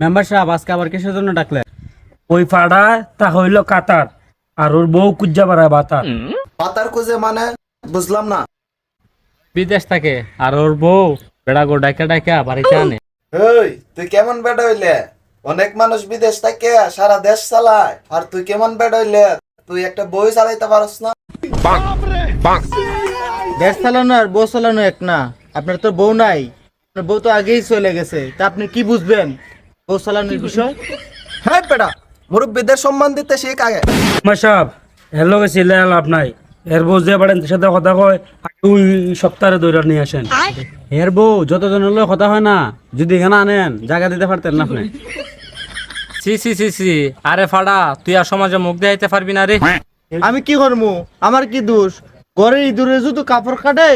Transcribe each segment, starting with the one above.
Member সাহেব আজকে আবার কিসের জন্য ডাকলেন? ওই ফাড়া তা হইল কাতার আর ওর বউ কুজ্জা বাড়ায় বাতার। পাতার খুঁজে মানে? বুঝলাম না। বিদেশ থাকে আর ওর বউ বেড়া গো ডাইকা ডাইকা বাড়িতে আনে এই তুই কেমন বেড হইলে? অনেক মানুষ বিদেশ থেকে সারা দেশ চালায়। আর তুই কেমন বেড হইলে? তুই একটা বই চালাইতে পারস না। দেশ চালানো আর বউ চালানো এক না। আপনার তো বউ নাই। আপনার বউ তো আগেই চলে গেছে। তা আপনি কি বুঝবেন? বউ চালানোর বিষয়? হ্যাঁ বেটা মুরব্বীদের সম্মান দিতে শিখ আগে। মাসাব এর লগে ছিলে লাভ নাই। এর বউ যে সাথে কথা কয় ওই সপ্তাহে দৈরা নিয়ে আসেন। এর বউ যতজন হলো কথা হয় না যদি এখানে আনেন জায়গা দিতে পারতেন না আপনি। সি সি সি সি আরে ফাড়া তুই আর সমাজে মুখ দেখাইতে পারবি না রে। আমি কি করব আমার কি দোষ? ঘরে ইঁদুরে শুধু কাপড় কাটে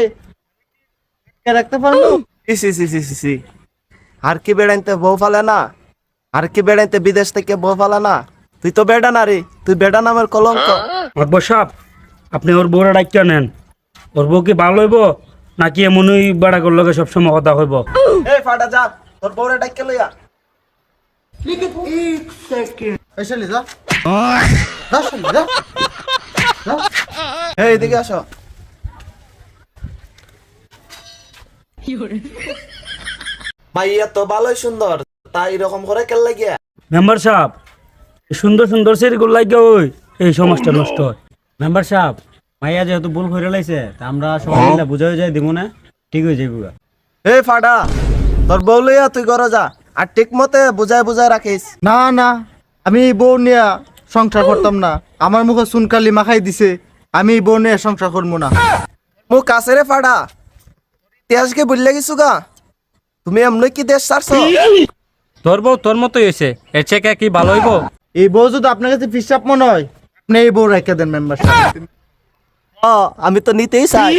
রাখতে পারব সি সি সি সি সি সি আর কি বেড়াইতে বউ ফালে না? আর কি বেড়াইতে বিদেশ থেকে বউ ফালে না? তুই তো বেডা না রে তুই বেডা নামের কলঙ্ক। আকবর সাহেব আপনি ওর বউরা ডাক্তার নেন। ওর বউ কি ভালো হইব নাকি এমনই বেড়া করল সবসময় কথা হইব এই ফাটা যা তোর বউরে ডাক্কে লইয়া। এদিকে আসো। মাইয়া তো ভালোই সুন্দর। তাই এরকম করে কেন লাগিয়া। মেম্বার সাহেব সুন্দর সুন্দর সেরিগুলো লাগে ওই এই সমাজটা নষ্ট হয়। মেম্বার সাহেব মাইয়া যেহেতু ভুল করে লাইছে তা আমরা সবাই মিলে বুঝাই যাই দিব না ঠিক হয়ে যাইব এই ফাটা তোর বউ লইয়া তুই ঘরে যা আর ঠিক মতে বুঝায় বুঝায় রাখিস। না না আমি বউ নিয়ে সংসার করতাম না। আমার মুখে সুনকালি মাখাই দিছে আমি বউ নিয়ে সংসার করব না। মুখ কাছে রে ফাটা ইতিহাসকে বুঝলে গেছু গা? তুমি এমনি কি দেশ ছাড়ছো? তোর বউ তোর মতোই হয়েছে। এর চেয়ে কি ভালো হইব? এই বউ যদি আপনার কাছে ফিসাপ মনে হয় আপনি এই বউ রেখে দেন মেম্বার আমি তো নিতেই চাই।